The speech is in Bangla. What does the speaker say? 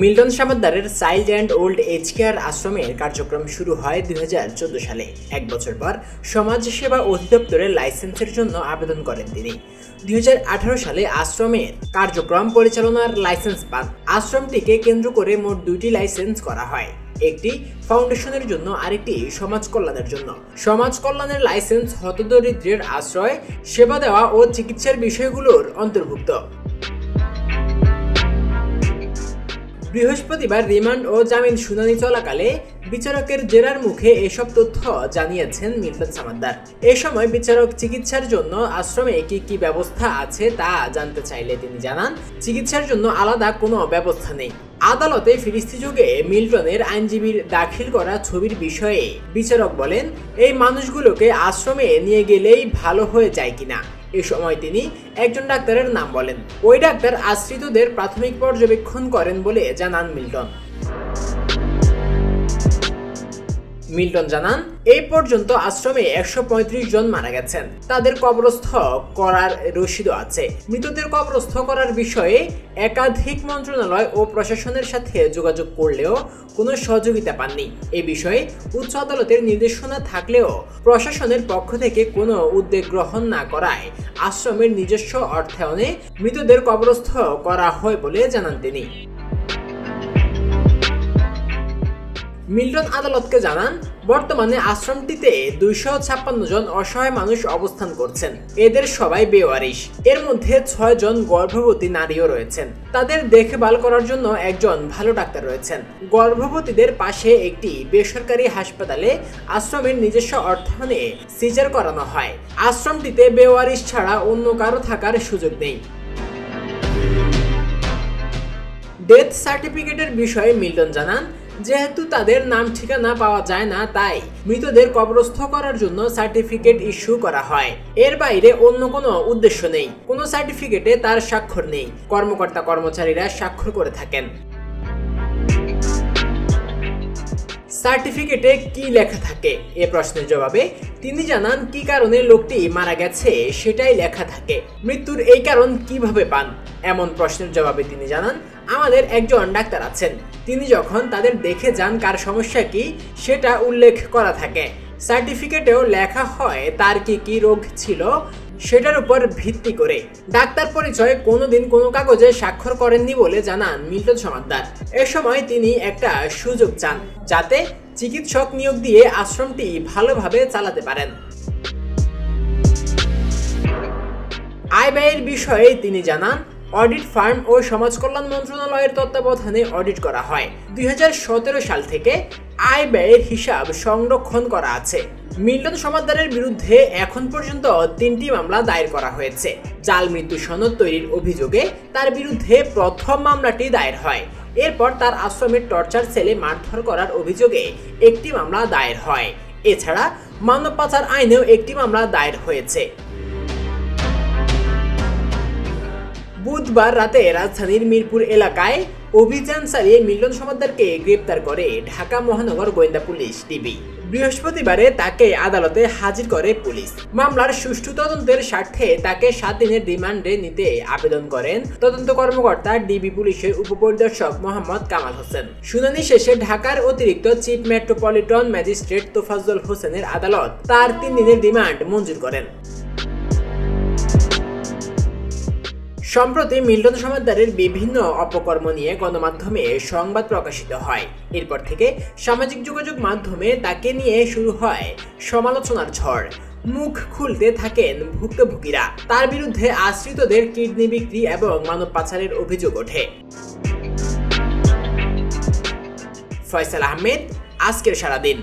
Milton সামাদ্দারের child and old age care আশ্রমের কার্যক্রম শুরু হয় দু হাজার চোদ্দ সালে। এক বছর পর সমাজ সেবা অধিদপ্তরের লাইসেন্সের জন্য আবেদন করেন তিনি। দু হাজার আঠারো সালে আশ্রমের কার্যক্রম পরিচালনার লাইসেন্স পান। আশ্রমটিকে কেন্দ্র করে মোট দুইটি লাইসেন্স করা হয়। একটি ফাউন্ডেশনের জন্য, আরেকটি সমাজ কল্যাণের জন্য। সমাজ কল্যাণের লাইসেন্স হতদরিদ্রের আশ্রয়, সেবা দেওয়া ও চিকিৎসার বিষয়গুলোর অন্তর্ভুক্ত। বৃহস্পতিবার রিমান্ড ও জামিন শুনানি চলাকালে বিচারকের জেরার মুখে এসব তথ্য জানিয়েছেন মিল্টন সামাদ্দার। এ সময় বিচারক চিকিৎসার জন্য আশ্রমে কি কি ব্যবস্থা আছে তা জানতে চাইলে তিনি জানান, চিকিৎসার জন্য আলাদা কোনো ব্যবস্থা নেই। আদালতে ফিরিস্তি যুগে মিল্টনের আইনজীবীর দাখিল করা ছবির বিষয়ে বিচারক বলেন, এই মানুষগুলোকে আশ্রমে নিয়ে গেলেই ভালো হয়ে যায় কিনা। এ সময় তিনি একজন ডাক্তারের নাম বলেন। ওই ডাক্তার আশ্রিতদের প্রাথমিক পর্যবেক্ষণ করেন বলে জানান মিল্টন। মিল্টন জানান, এই পর্যন্ত আশ্রমে একশো পঁয়ত্রিশ জন মারা গেছেন। তাদের কবরস্থ করার রসিদও আছে। মৃতদের কবরস্থ করার বিষয়ে একাধিক মন্ত্রণালয় ও প্রশাসনের সাথে যোগাযোগ করলেও কোনো সহযোগিতা পাননি। এ বিষয়ে উচ্চ আদালতের নির্দেশনা থাকলেও প্রশাসনের পক্ষ থেকে কোনো উদ্যোগ গ্রহণ না করায় আশ্রমের নিজস্ব অর্থায়নে মৃতদের কবরস্থ করা হয় বলে জানান তিনি। মিল্টন আদালতকে জানান, বর্তমানে আশ্রমটিতে দুইশো ছাপ্পান্ন জন অসহায় মানুষ অবস্থান করছেন। এদের সবাই বেওয়ারিশ। এর মধ্যে ছয় জন গর্ভবতী নারীও রয়েছেন। তাদের দেখভাল করার জন্য একজন ভালো ডাক্তার রয়েছেন। গর্ভবতীদের পাশে একটি বেসরকারি হাসপাতালে আশ্রমের নিজস্ব অর্থায়নে সিজার করানো হয়। আশ্রমটিতে বেওয়ারিশ ছাড়া অন্য কারও থাকার সুযোগ নেই। ডেথ সার্টিফিকেটের বিষয়ে মিল্টন জানান যেহেতু তাদের নাম ঠিকানা পাওয়া যায় না, তাই মৃতদের কবরস্থ করার জন্য সার্টিফিকেট ইস্যু করা হয়। এর বাইরে অন্য কোনো উদ্দেশ্য নেই। কোনো সার্টিফিকেটে তার স্বাক্ষর নেই। কর্মকর্তা কর্মচারীরা স্বাক্ষর করে থাকেন। সার্টিফিকেটে কি লেখা থাকে? এ প্রশ্নের জবাবে, তিনি জানান, কি কারণে লোকটি মারা গেছে সেটাই লেখা থাকে। মৃত্যুর এই কারণ কীভাবে পান? এমন প্রশ্নের জবাবে তিনি জানান, আমাদের একজন ডাক্তার আছেন। তিনি যখন তাদের দেখে যান কার সমস্যা কি, সেটা উল্লেখ করা থাকে। সার্টিফিকেটেও লেখা হয়, তার কি কি রোগ ছিল সেটার উপর ভিত্তি করে। ডাক্তার পরিচয় কোনোদিন কোনো কাগজে স্বাক্ষর করেননি বলে জানান মিল্টন সমাদ্দার এ সময় তিনি একটা সুযোগ চান, যাতে চিকিৎসক নিয়োগ দিয়ে আশ্রমটি ভালোভাবে চালাতে পারেন। আয় ব্যয়ের বিষয়ে তিনি জানান, অডিট ফার্ম ও সমাজ কল্যাণ মন্ত্রণালয়ের তত্ত্বাবধানে অডিট করা হয়। দুই হাজার সতেরো সাল থেকে আয় ব্যয়ের হিসাব সংরক্ষণ করা আছে। মিল্টন সমাদ্দারের বিরুদ্ধে এখন পর্যন্ত তিনটি মামলা দায়ের করা হয়েছে। জাল মৃত্যু সনদ তৈরির অভিযোগে তার বিরুদ্ধে প্রথম মামলাটি দায়ের হয়। এরপর তার আশ্রমের টর্চার সেলে মারধর করার অভিযোগে একটি মামলা দায়ের হয়। এছাড়া মানব পাচার আইনেও একটি মামলা দায়ের হয়েছে। বুধবার রাতে রাজধানীর মিরপুর এলাকায় অভিযান চালিয়ে মিলন সমাদ্দারকে গ্রেপ্তার করে ঢাকা মহানগর গোয়েন্দা পুলিশ ডিবি। বৃহস্পতিবারে তাকে আদালতে হাজির করে পুলিশ। মামলার সুষ্ঠু তদন্তের স্বার্থে তাকে সাত দিনের রিমান্ডে নিতে আবেদন করেন তদন্ত কর্মকর্তা ডিবি পুলিশের উপপরিদর্শক মোহাম্মদ কামাল হোসেন। শুনানি শেষে ঢাকার অতিরিক্ত চিফ মেট্রোপলিটন ম্যাজিস্ট্রেট তোফাজ্জল হোসেনের আদালত তার তিন দিনের রিমান্ড মঞ্জুর করেন। সম্প্রতি মিল্টন সমাদ্দারের বিভিন্ন অপকর্ম নিয়ে গণমাধ্যমে সংবাদ প্রকাশিত হয়। এরপর থেকে সামাজিক যোগাযোগ মাধ্যমে তাকে নিয়ে শুরু হয় সমালোচনার ঝড়। মুখ খুলতে থাকেন ভুক্তভোগীরা। তার বিরুদ্ধে আশ্রিতদের কিডনি বিক্রি এবং মানব পাচারের অভিযোগ ওঠে। ফয়সাল আহমেদ, আজকের সারাদিন।